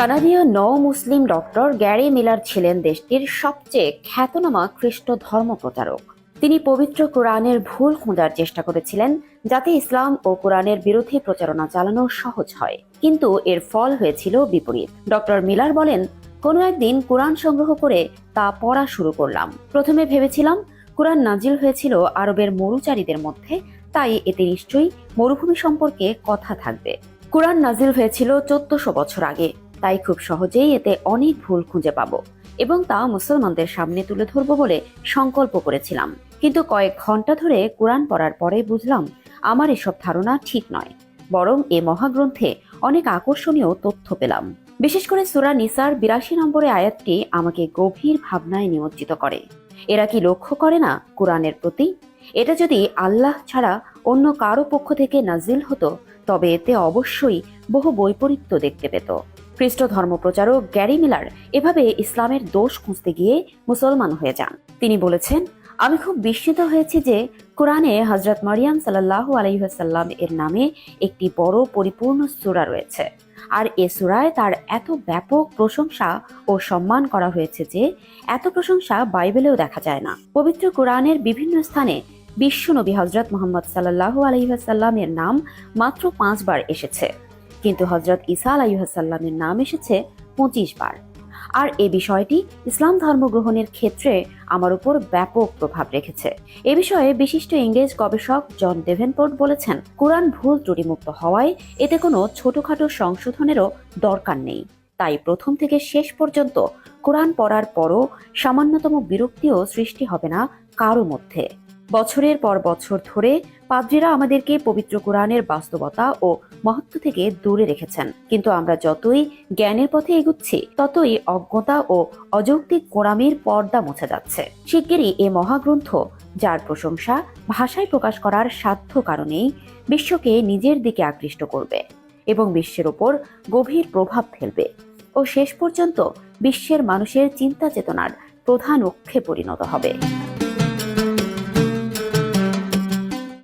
কানাডীয় নও মুসলিম doctor Gary Miller ছিলেন দেশটির সবচেয়ে খ্যাতনামা খ্রিস্ট ধর্ম প্রচারক। তিনি পবিত্র কোরআনের ভুল খোঁজার চেষ্টা করেছিলেন, যাতে ইসলাম ও কোরআনের বিরোধী প্রচারণা চালানো সহজ হয়। কিন্তু এর ফল হয়েছিল বিপরীত। ডক্টর মিলার বলেন, কোনো একদিন কোরআন সংগ্রহ করে তা পড়া শুরু করলাম। প্রথমে ভেবেছিলাম, কোরআন নাজিল হয়েছিল আরবের মরুচারীদের মধ্যে, তাই এতে নিশ্চয়ই মরুভূমি সম্পর্কে কথা থাকবে। কোরআন নাজিল হয়েছিল চোদ্দশো বছর আগে। তাই খুব সহজেই এতে অনেক ভুল খুঁজে পাবো এবং তা মুসলমানদের সামনে তুলে ধরবো বলে সংকল্প করেছিলাম। কিন্তু কয়েক ঘণ্টা ধরে কোরআন পড়ার পরে বুঝলাম, আমার এসব ধারণা ঠিক নয়। বরং এ মহাগ্রন্থে অনেক আকর্ষণীয় তথ্য পেলাম। বিশেষ করে সুরা নিসার বিরাশি নম্বরে আয়াতটি আমাকে গভীর ভাবনায় নিমজ্জিত করে। এরা কি লক্ষ্য করে না কোরআনের প্রতি? এটা যদি আল্লাহ ছাড়া অন্য কারও পক্ষ থেকে নাজিল হতো, তবে এতে অবশ্যই বহু বৈপরীত্য দেখতে পেত। খ্রিস্ট ধর্মপ্রচারক গ্যারি মিলার এভাবে ইসলামের দোষ খুঁজতে গিয়ে মুসলমান হয়ে যান। তিনি বলেছেন, আমি খুব বিস্মিত হয়েছি যে কোরআনে হজরত মারিয়াম সাল্লাহ আলহিহাসাল্লাম এর নামে একটি বড় পরিপূর্ণ সূরা রয়েছে। আর এ সূরায় তার এত ব্যাপক প্রশংসা ও সম্মান করা হয়েছে যে এত প্রশংসা বাইবেলেও দেখা যায় না। পবিত্র কোরআনের বিভিন্ন স্থানে বিশ্বনবী হজরত মোহাম্মদ সাল্লাহ আলহিহাসাল্লামের নাম মাত্র পাঁচবার এসেছে। কিন্তু হজরত ঈসা আলাইহাসাল্লামের নাম এসেছে পঁচিশ বার। আর এ বিষয়টি ইসলাম ধর্ম গ্রহণের ক্ষেত্রে আমার উপর ব্যাপক প্রভাব রেখেছে। এ বিষয়ে বিশিষ্ট ইংরেজ গবেষক জন ডেভেনপোর্ট বলেছেন, কোরআন ভুল ত্রুটিমুক্ত হওয়ায় এতে কোনো ছোটখাটো সংশোধনেরও দরকার নেই। তাই প্রথম থেকে শেষ পর্যন্ত কোরআন পড়ার পরও সামান্যতম বিরক্তিও সৃষ্টি হবে না কারও মধ্যে। বছরের পর বছর ধরে পাদ্রীরা আমাদেরকে পবিত্র কোরআনের বাস্তবতা ও মহত্ব থেকে দূরে রেখেছেন। কিন্তু আমরা যতই জ্ঞানের পথে এগুচ্ছি, ততই অজ্ঞতা ও অযৌক্তিক কোরামের পর্দা মোছা যাচ্ছে। শিগগিরই এ মহাগ্রন্থ, যার প্রশংসা ভাষায় প্রকাশ করার সাধ্য কারণেই বিশ্বকে নিজের দিকে আকৃষ্ট করবে এবং বিশ্বের ওপর গভীর প্রভাব ফেলবে। ও শেষ পর্যন্ত বিশ্বের মানুষের চিন্তা চেতনার প্রধান অক্ষে পরিণত হবে।